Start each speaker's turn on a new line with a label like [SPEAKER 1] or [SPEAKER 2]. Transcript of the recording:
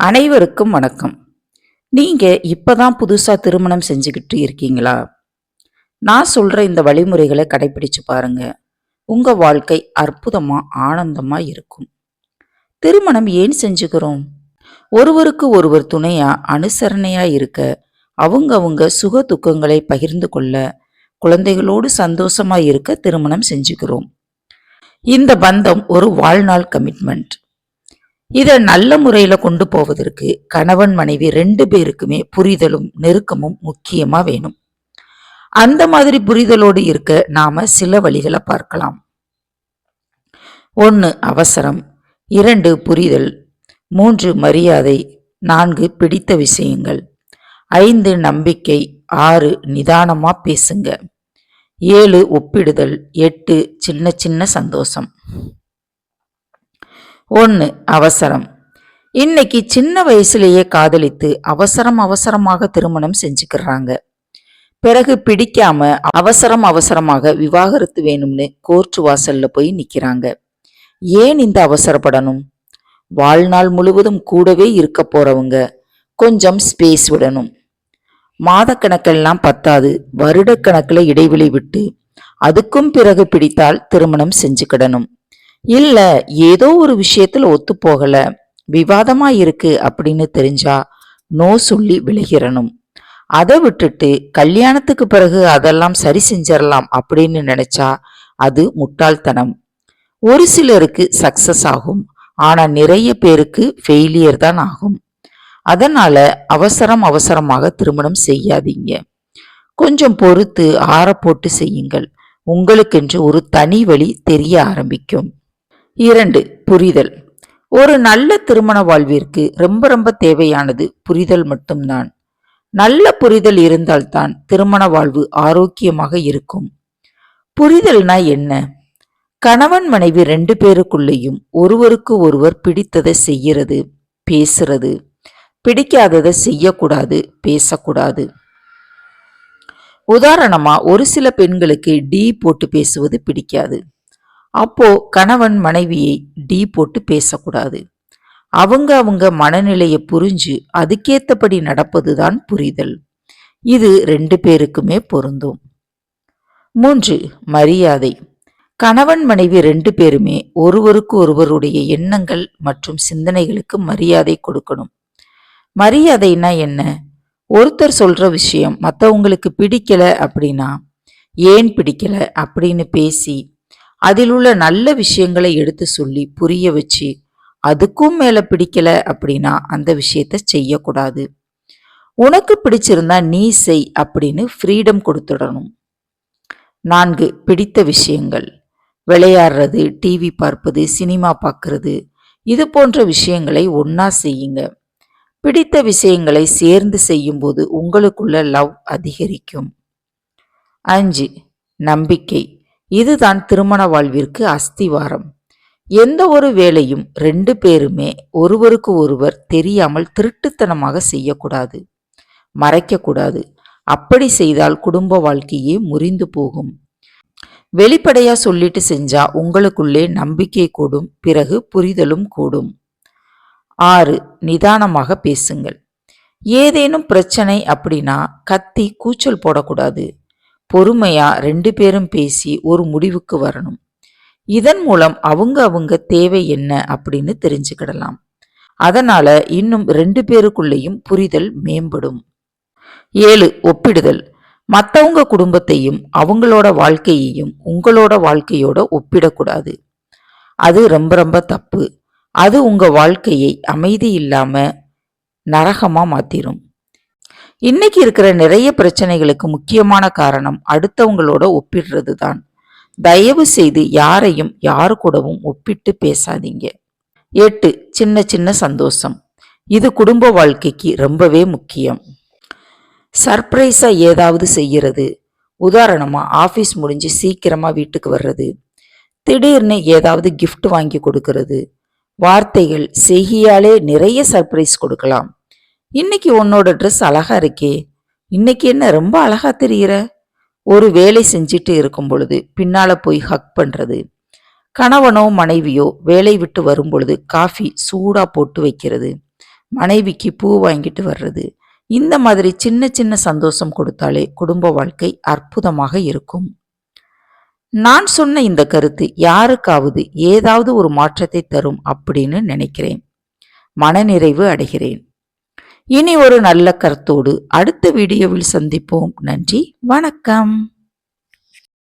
[SPEAKER 1] அனைவருக்கும் வணக்கம். நீங்கள் இப்போ தான் புதுசாக திருமணம் செஞ்சுக்கிட்டு இருக்கீங்களா? நான் சொல்கிற இந்த வழிமுறைகளை கடைபிடிச்சு பாருங்க. உங்கள் வாழ்க்கை அற்புதமாக ஆனந்தமாக இருக்கும். திருமணம் ஏன் செஞ்சுக்கிறோம்? ஒருவருக்கு ஒருவர் துணையாக அனுசரணையாக இருக்க அவங்கவுங்க சுக துக்கங்களை பகிர்ந்து கொள்ள குழந்தைகளோடு சந்தோஷமாக இருக்க திருமணம் செஞ்சுக்கிறோம். இந்த பந்தம் ஒரு வாழ்நாள் கமிட்மெண்ட் இதை நல்ல முறையில் கொண்டு போவதற்கு கணவன் மனைவி ரெண்டு பேருக்குமே புரிதலும் நெருக்கமும் முக்கியமாக வேணும். அந்த மாதிரி புரிதலோடு இருக்க நாம சில வழிகளை பார்க்கலாம். ஒன்று அவசரம். இரண்டு புரிதல். மூன்று மரியாதை. நான்கு பிடித்த விஷயங்கள். ஐந்து நம்பிக்கை. ஆறு நிதானமாக பேசுங்க. ஏழு ஒப்பிடுதல். எட்டு சின்ன சின்ன சந்தோஷம். ஒன்று அவசரம். இன்னைக்கு சின்ன வயசுலேயே காதலித்து அவசரம் அவசரமாக திருமணம் செஞ்சுக்கிறாங்க. பிறகு பிடிக்காம அவசரம் அவசரமாக விவாகரத்து வேணும்னு கோர்ட் வாசல்ல போய் நிக்கிறாங்க. ஏன் இந்த அவசரப்படணும்? வாழ்நாள் முழுவதும் கூடவே இருக்க போறவங்க கொஞ்சம் ஸ்பேஸ் விடணும். மாதக்கணக்கெல்லாம் பத்தாது வருடக்கணக்கில் இடைவெளி விட்டு அதுக்கும் பிறகு பிடித்தால் திருமணம் செஞ்சுக்கிடணும். இல்ல ஏதோ ஒரு விஷயத்துல ஒத்து போகல விவாதமா இருக்கு அப்படின்னு தெரிஞ்சா நோ சொல்லி விலகிறணும் அதை விட்டுட்டு கல்யாணத்துக்கு பிறகு அதெல்லாம் சரி செஞ்சிடலாம் அப்படின்னு நினைச்சா அது முட்டாள்தனம். ஒரு சிலருக்கு சக்சஸ் ஆகும். ஆனா நிறைய பேருக்கு ஃபெயிலியர் தான் ஆகும். அதனால அவசரம் அவசரமாக திருமணம் செய்யாதீங்க. கொஞ்சம் பொறுத்து ஆற போட்டு செய்யுங்கள். உங்களுக்கென்று ஒரு தனி வழி தெரிய ஆரம்பிக்கும். இரண்டு புரிதல். ஒரு நல்ல திருமண வாழ்விற்கு ரொம்ப ரொம்ப தேவையானது புரிதல் மட்டும்தான். நல்ல புரிதல் இருந்தால்தான் திருமண வாழ்வு ஆரோக்கியமாக இருக்கும். புரிதல்னா என்ன? கணவன் மனைவி ரெண்டு பேருக்குள்ளேயும் ஒருவருக்கு ஒருவர் பிடித்ததை செய்யறது பேசுறது. பிடிக்காததை செய்யக்கூடாது பேசக்கூடாது. உதாரணமா ஒரு சில பெண்களுக்கு டி போட்டு பேசுவது பிடிக்காது. அப்போ கணவன் மனைவியை டீ போட்டு பேசக்கூடாது. அவங்க அவங்க மனநிலையை புரிஞ்சு அதுக்கேத்தபடி நடப்பதுதான் புரிதல். இது ரெண்டு பேருக்குமே பொருந்தும். மூன்று மரியாதை. கணவன் மனைவி ரெண்டு பேருமே ஒருவருக்கு ஒருவருடைய எண்ணங்கள் மற்றும் சிந்தனைகளுக்கு மரியாதை கொடுக்கணும். மரியாதைனா என்ன? ஒருத்தர் சொல்ற விஷயம் மற்றவங்களுக்கு பிடிக்கல அப்படின்னா ஏன் பிடிக்கல அப்படின்னு பேசி அதில் உள்ள நல்ல விஷயங்களை எடுத்து சொல்லி புரிய வச்சு அதுக்கும் மேலே பிடிக்கல அப்படின்னா அந்த விஷயத்த செய்யக்கூடாது. உனக்கு பிடிச்சிருந்தா நீ செய் அப்படின்னு ஃப்ரீடம் கொடுத்துடணும். நான்கு பிடித்த விஷயங்கள். விளையாடுறது டிவி பார்ப்பது சினிமா பார்க்கறது இது போன்ற விஷயங்களை ஒன்றா செய்யுங்க. பிடித்த விஷயங்களை சேர்ந்து செய்யும்போது உங்களுக்குள்ள லவ் அதிகரிக்கும். அஞ்சு நம்பிக்கை. இதுதான் திருமண வாழ்விற்கு அஸ்திவாரம். எந்த ஒரு வேலையும் ரெண்டு பேருமே ஒருவருக்கு ஒருவர் தெரியாமல் திருட்டுத்தனமாக செய்யக்கூடாது. மறைக்கக்கூடாது அப்படி செய்தால் குடும்ப வாழ்க்கையே முறிந்து போகும். வெளிப்படையா சொல்லிட்டு செஞ்சா உங்களுக்குள்ளே நம்பிக்கை கூடும் பிறகு புரிதலும் கூடும். ஆறு நிதானமாக பேசுங்கள். ஏதேனும் பிரச்சனை அப்படின்னா கத்தி கூச்சல் போடக்கூடாது. பொறுமையாக ரெண்டு பேரும் பேசி ஒரு முடிவுக்கு வரணும். இதன் மூலம் அவங்க அவங்க தேவை என்ன அப்படின்னு தெரிஞ்சுக்கிடலாம். அதனால இன்னும் ரெண்டு பேருக்குள்ளேயும் புரிதல் மேம்படும். ஏழு ஒப்பிடுதல். மற்றவங்க குடும்பத்தையும் அவங்களோட வாழ்க்கையையும் உங்களோட வாழ்க்கையோட ஒப்பிடக்கூடாது. அது ரொம்ப ரொம்ப தப்பு. அது உங்கள் வாழ்க்கையை அமைதி இல்லாமல் நரகமாக மாற்றிடும் இன்னைக்கு இருக்கிற நிறைய பிரச்சனைகளுக்கு முக்கியமான காரணம் அடுத்தவங்களோட ஒப்பிடுறது தான் தயவு செய்து யாரையும் யாரு கூடவும் ஒப்பிட்டு பேசாதீங்க. எட்டு சின்ன சின்ன சந்தோஷம். இது குடும்ப வாழ்க்கைக்கு ரொம்பவே முக்கியம். சர்ப்ரைஸாக ஏதாவது செய்கிறது உதாரணமாக ஆஃபீஸ் முடிஞ்சு சீக்கிரமாக வீட்டுக்கு வர்றது. திடீர்னு ஏதாவது கிஃப்ட் வாங்கி கொடுக்கறது. வார்த்தைகள் செய்கியாலே நிறைய சர்ப்ரைஸ் கொடுக்கலாம். இன்னைக்கு உன்னோட ட்ரெஸ் அழகா இருக்கே. இன்னைக்கு என்ன ரொம்ப அழகா தெரிகிற ஒரு வேலை செஞ்சுட்டு இருக்கும் பொழுது பின்னால போய் ஹக் பண்றது. கணவனோ மனைவியோ வேலை விட்டு வரும் பொழுது காஃபி சூடா போட்டு வைக்கிறது. மனைவிக்கு பூ வாங்கிட்டு வர்றது. இந்த மாதிரி சின்ன சின்ன சந்தோஷம் கொடுத்தாலே குடும்ப வாழ்க்கை அற்புதமாக இருக்கும். நான் சொன்ன இந்த கருத்து யாருக்காவது ஏதாவது ஒரு மாற்றத்தை தரும் அப்படின்னு நினைக்கிறேன். மனநிறைவு அடைகிறேன். இனி ஒரு நல்ல கருத்தோடு அடுத்த வீடியோவில் சந்திப்போம். நன்றி வணக்கம்.